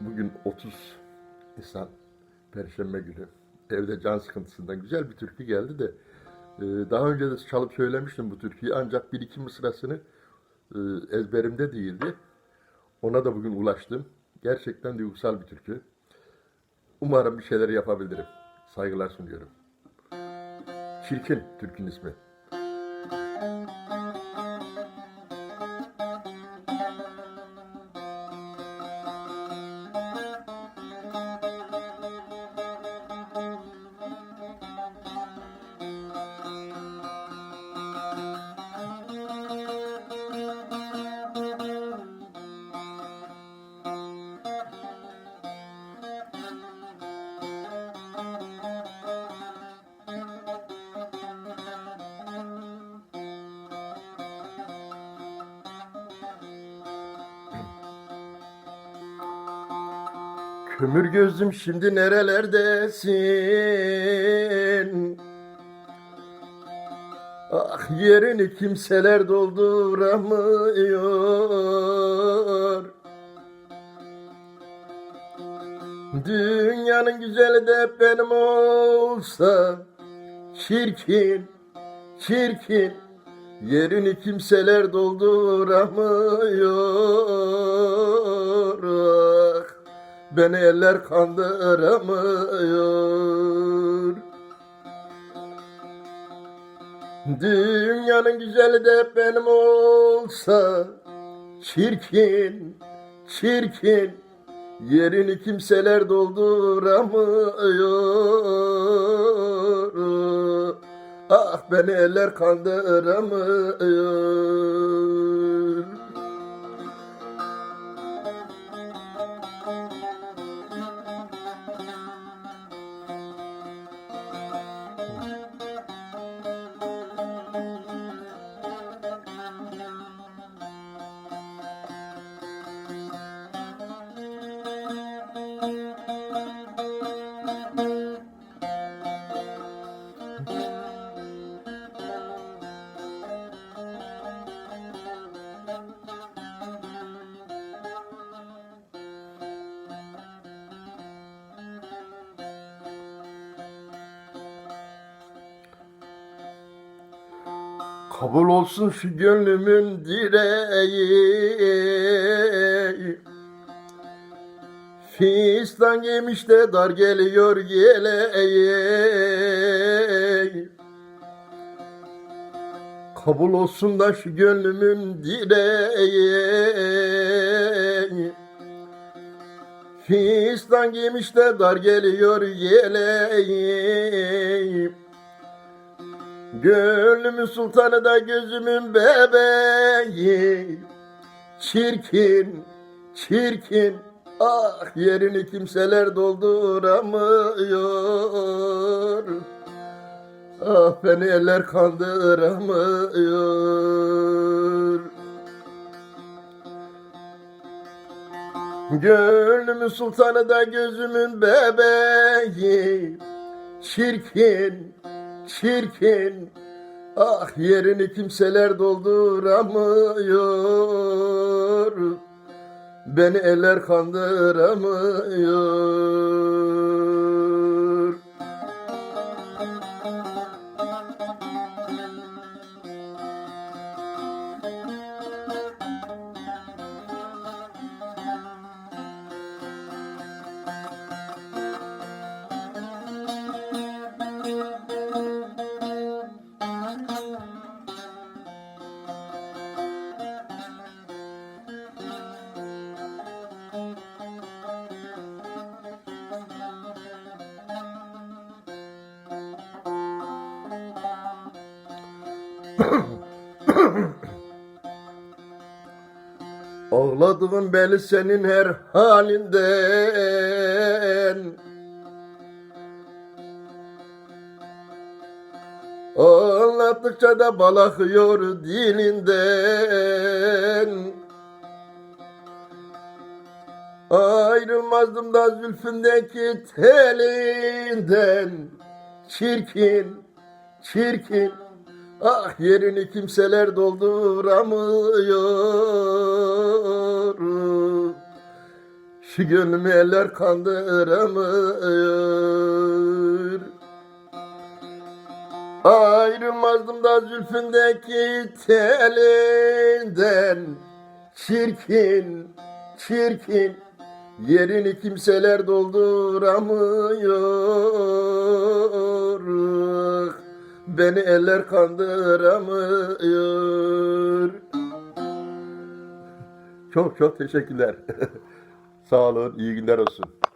Bugün 30 Nisan Perşembe günü. Evde can sıkıntısından güzel bir türkü geldi de e, daha önce de çalıp söylemiştim bu türküyü ancak bir iki mısrasını e, ezberimde değildi. Ona da bugün ulaştım. Gerçekten duygusal bir türkü. Umarım bir şeyler yapabilirim. Saygılar sunuyorum. Çirkin türkün ismi. Kömür gözüm şimdi nerelerdesin? Ah yerini kimseler dolduramıyor. Dünyanın güzeli de benim olsa Çirkin, çirkin Yerini kimseler dolduramıyor Beni eller kandıramıyor Dünyanın güzeli de benim olsa Çirkin, çirkin Yerini kimseler dolduramıyor. Ah beni eller kandıramıyor Kabul olsun şu gönlümün direği. Fistan giymiş de dar geliyor yeleği. Kabul olsun da şu gönlümün direği. Fistan giymiş de dar geliyor yeleği Gönlümün sultanı da gözümün bebeği. Çirkin, çirkin. Ah yerini kimseler dolduramıyor. Ah beni eller kandıramıyor. Gönlümün sultanı da gözümün bebeği. Çirkin, çirkin. Ah yerini kimseler dolduramıyor. Beni eller kandıramıyor Ağladığın belli senin her halinden Anlattıkça da bal akıyor dilinden. Ayrılmazdım da zülfündeki telinden. Çirkin, çirkin. Ah yerini kimseler dolduramıyor. Şu gönlümü eller kandıramıyor Ayrılmazdım da zülfündeki telinden Çirkin, çirkin Yerini kimseler dolduramıyor Beni eller kandıramıyor Çok çok teşekkürler. Sağ olun, iyi günler olsun.